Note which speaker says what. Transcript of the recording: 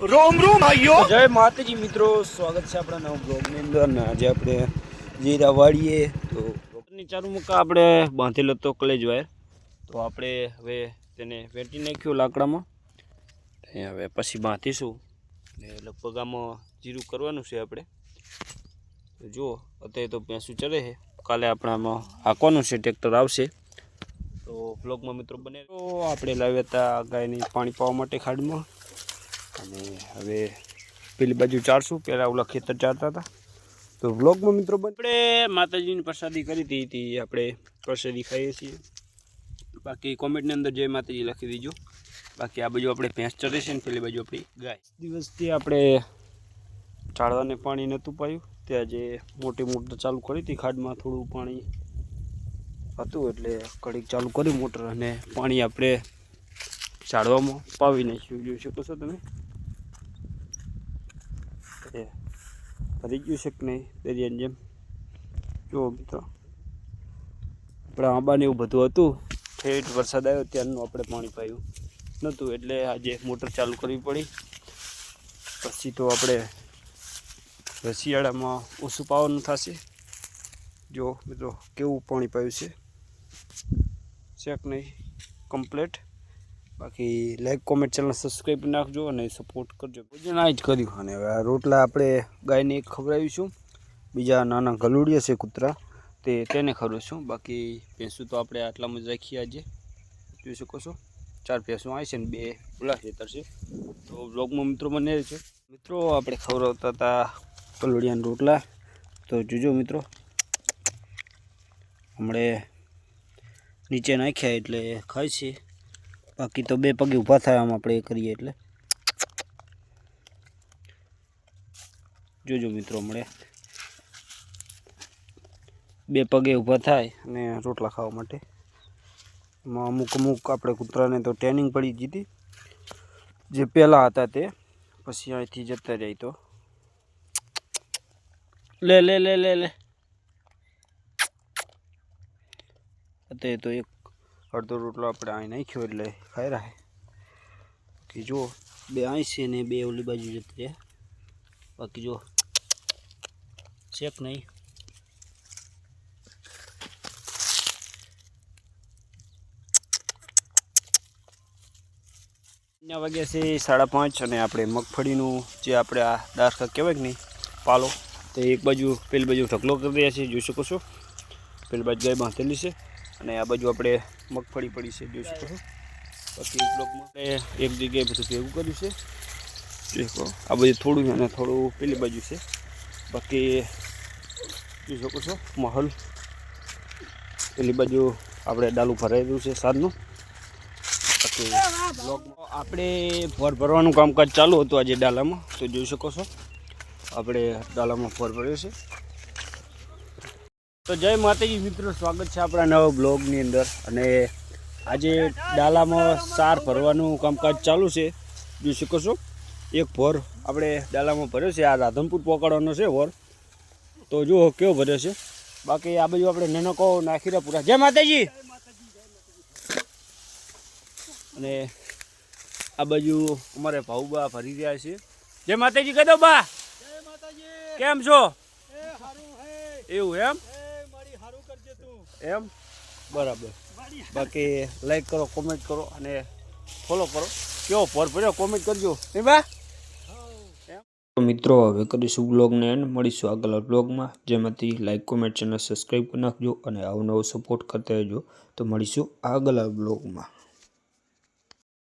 Speaker 1: રોમ રોમ ભાઈઓ
Speaker 2: જય માતાજી મિત્રો, સ્વાગત છે આપણા નવા બ્લોગની અંદર અને આજે આપણે જીરા વાળીએ તો બ્લોગની ચારુ મુકા આપણે બાંધેલો તો કલેજ વાયર. તો આપણે હવે તેને વેટી નાખ્યું લાકડામાં. હવે પછી બાંધીશું. ને લગભગ આમાં જીરું કરવાનું છે આપણે. તો જુઓ, અત્યારે તો ભેંસું ચડે છે. કાલે આપણે આમાં હાંકવાનું છે, ટ્રેક્ટર આવશે. તો બ્લોગમાં મિત્રો બને તો આપણે લાવ્યા હતા ગાયને પાણી પાવા માટે ખાડમાં. અને હવે પેલી બાજુ ચારશું પહેલાં ઓલા ખેતર ચારતા હતા. તો વ્લોગમાં મિત્રો આપણે માતાજીની પ્રસાદી કરી હતી તે આપણે પ્રસાદી ખાઈએ છીએ. બાકી કોમેન્ટની અંદર જય માતાજી લખી દીજો. બાકી આ બાજુ આપણે ભેંસ ચરે છે ને પેલી બાજુ આપણી ગાય. દિવસથી આપણે ઝાડવાને પાણી નહોતું પાયું. ત્યાં જે મોટી મોટર ચાલુ કરી હતી ખાડમાં થોડું પાણી હતું એટલે કડીક ચાલુ કર્યું મોટર અને પાણી આપણે ઝાડવામાં પાવી નાખ્યું. જોઈ શકો છો તમે? એ ભરી ગયું છે કે નહીં દરિયાની જેમ. જુઓ મિત્રો. આપણે આંબાને એવું બધું હતું. ઠેઠ વરસાદ આવ્યો ત્યારનું આપણે પાણી પાયું નહોતું, એટલે આજે મોટર ચાલુ કરવી પડી. પછી તો આપણે શિયાળામાં ઓછું પાવાનું થશે. જો મિત્રો, કેવું પાણી પાયું છે? ચેક નહીં? કમ્પ્લેટ. બાકી લાઈક કોમેન્ટ ચેનલ સબસ્ક્રાઈબ નાખજો અને સપોર્ટ કરજો. ભોજન આ જ કર્યું. અને હવે આ રોટલા આપણે ગાયને એક ખવડાવીશું. બીજા નાના ગલુડિયા છે કૂતરા. તે તેને ખવડાવીશું. બાકી ભેંસું તો આપણે આટલામાં જ રાખીએ આજે. જોઈ શકો છો. ચાર ભેંસું આવી છે ને બે ઓલા ખેતર છે. તો બ્લોગમાં મિત્રો બને છે મિત્રો, આપણે ખવડાવતા હતા ગલુડિયાના રોટલા. તો જોજો મિત્રો. હમણે નીચે નાખ્યા એટલે ખાય છે. બાકી તો બે પગે ઊભા થાય આમ આપણે એ કરીએ એટલે. જોજો મિત્રો મળે બે પગે ઊભા થાય અને રોટલા ખાવા માટે. એમાં અમુક અમુક આપણે કૂતરાને તો ટ્રેનિંગ પડી જીતી જે પહેલાં હતા તે, પછી અહીંથી જતા જાય તો. લે લે લે લે લે. અત્યારે તો એક અડધો રોટલો આપણે અહીં નાખ્યો એટલે ખાઈ રહે બાકી જુઓ બે અહીં ને બે ઓલી બાજુ જતી રહે. બાકી જો શેક નહીં. અહીંયા વાગ્યા છે, સાડા પાંચ અને આપણે મગફળીનું જે આપણે આ દારખા કહેવાય કે નહીં, પાલો, તે એક બાજુ, પેલી બાજુ ઢગલો કરી રહ્યા છે, જોઈ શકો છો. પેલી બાજુ ગાય બાંધેલી છે. અને આ બાજુ આપણે મગફળી પડી છે જોઈ શકો છો. બાકી બ્લોકમાં આપણે એક જગ્યાએ બધું ભેગું કર્યું છે. જોઈ શકો આ બધું થોડું અને થોડું પેલી બાજુ છે. બાકી જોઈ શકો છો માહોલ. પેલી બાજુ આપણે ડાલું ભરાયેલું છે સાંજનું બાકી બ્લોકમાં આપણે ભર ભરવાનું કામકાજ ચાલુ હતું આજે ડાલામાં તો જોઈ શકો છો. આપણે ડાલામાં ફોર ભર્યો છે. તો જય માતાજી મિત્રો સ્વાગત છે આપણા નવા બ્લોગની અંદર. અને આજે ડાલામાં સાર ભરવાનું કામકાજ ચાલુ છે. જોઈ શકો છો એક ભોર આપણે ડાલામાં ભર્યો છે. આ રાધનપુર પકડવાનો છે ભોર. તો જુઓ કેવો ભર્યો છે. બાકી આ બાજુ આપણે નનકો નાખી રહ્યા પૂરા જય માતાજી! અને આ બાજુ અમારે ભાઉબા ભરી રહ્યા છે. જય માતાજી કહી દો બા. કેમ છો? એવું એમ? એમ? બરાબર. બાકી લાઈક કરો કોમેન્ટ કરો અને ફોલો કરો. કેવો પડ્યો કોમેન્ટ કરજો. નહીં બા? મિત્રો, હવે કરીશું બ્લોગને એન્ડ મળીશું આગળ બ્લોગમાં જેમાંથી લાઈક કોમેન્ટ ચેનલ સબસ્ક્રાઈબ કરી નાખજો અને આવો નવો સપોર્ટ કરતા રહેજો. તો મળીશું આગળના બ્લોગમાં